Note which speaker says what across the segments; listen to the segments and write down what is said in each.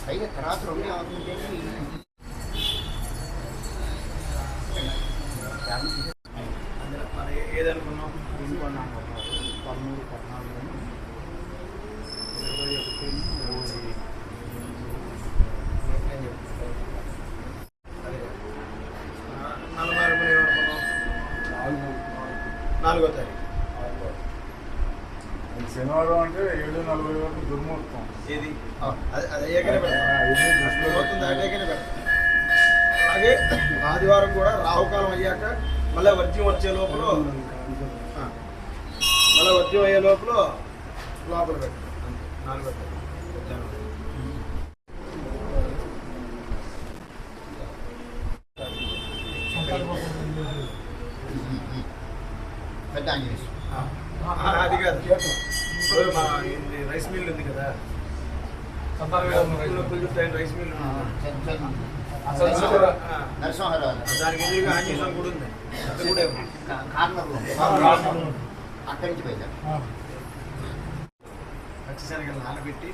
Speaker 1: పైగా తర్వాత రెండు
Speaker 2: ఏదనుకున్నాం పదమూడు పద్నాలుగు ఇరవై ఒకటి నలభై నాలుగో తారీఖు.
Speaker 3: శనివారం అంటే ఏడు నలభై వరకు దుర్ముహూర్తం.
Speaker 2: ఏది? అలాగే ఆదివారం కూడా రావుకాలం అయ్యాక మళ్ళీ వర్జ్యం వచ్చే లోపల ఆ, మళ్ళీ వర్జ్యం అయ్యే లోపల లోపల పెట్టాం అంతే నాలుగో
Speaker 1: పెద్ద ఆంజనేయ
Speaker 2: అది కాదు. మా ఇది రైస్ మిల్ ఉంది కదా. Rice mill
Speaker 1: Narasimharao.
Speaker 2: దానికి ఎదురుగా ఆంజనేయ స్వామి గుడి ఉంది.
Speaker 1: అక్కడి నుంచి పోయిందా
Speaker 2: పచ్చిశనగలు నానబెట్టి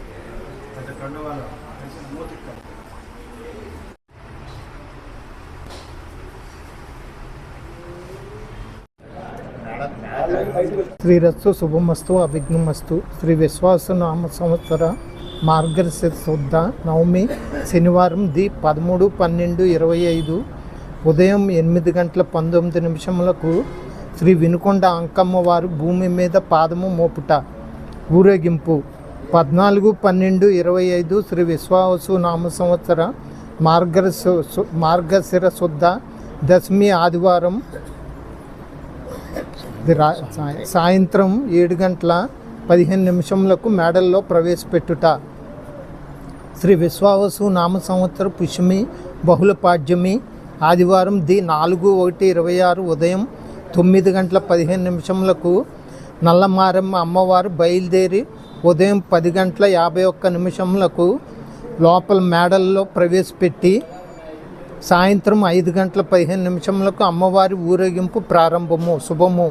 Speaker 2: పెద్ద కండు వాళ్ళు శ్రీ కట్టాలి.
Speaker 4: శుభమస్తు అవిఘ్నమస్తు శ్రీ విశ్వాసనామ సంవత్సర మార్గశిర శుద్ధ నవమి శనివారం ది పదమూడు పన్నెండు ఇరవై ఐదు. ఉదయం ఎనిమిది గంటల పంతొమ్మిది నిమిషములకు శ్రీ వినుకొండ అంకమ్మ వారు భూమి మీద పాదము మోపుట. ఊరేగింపు. పద్నాలుగు పన్నెండు ఇరవై ఐదు శ్రీ విశ్వాసు నామ సంవత్సర మార్గశ మార్గశిర శుద్ధ దశమి ఆదివారం ఇది రా సాయంత్రం ఏడు గంటల పదిహేను నిమిషములకు మేడల్లో ప్రవేశపెట్టుట. శ్రీ విశ్వావసు నామ సంవత్సర పుష్యమి బహుళ పాడ్యమి ఆదివారం ది నాలుగు ఒకటి ఇరవై ఆరు ఉదయం తొమ్మిది గంటల పదిహేను నిమిషములకు నల్లమారమ్మ అమ్మవారు బయలుదేరి ఉదయం పది గంటల యాభై ఒక్క నిమిషములకు లోపల మేడల్లో ప్రవేశపెట్టి సాయంత్రం ఐదు గంటల పదిహేను నిమిషములకు అమ్మవారి ఊరేగింపు ప్రారంభము శుభము.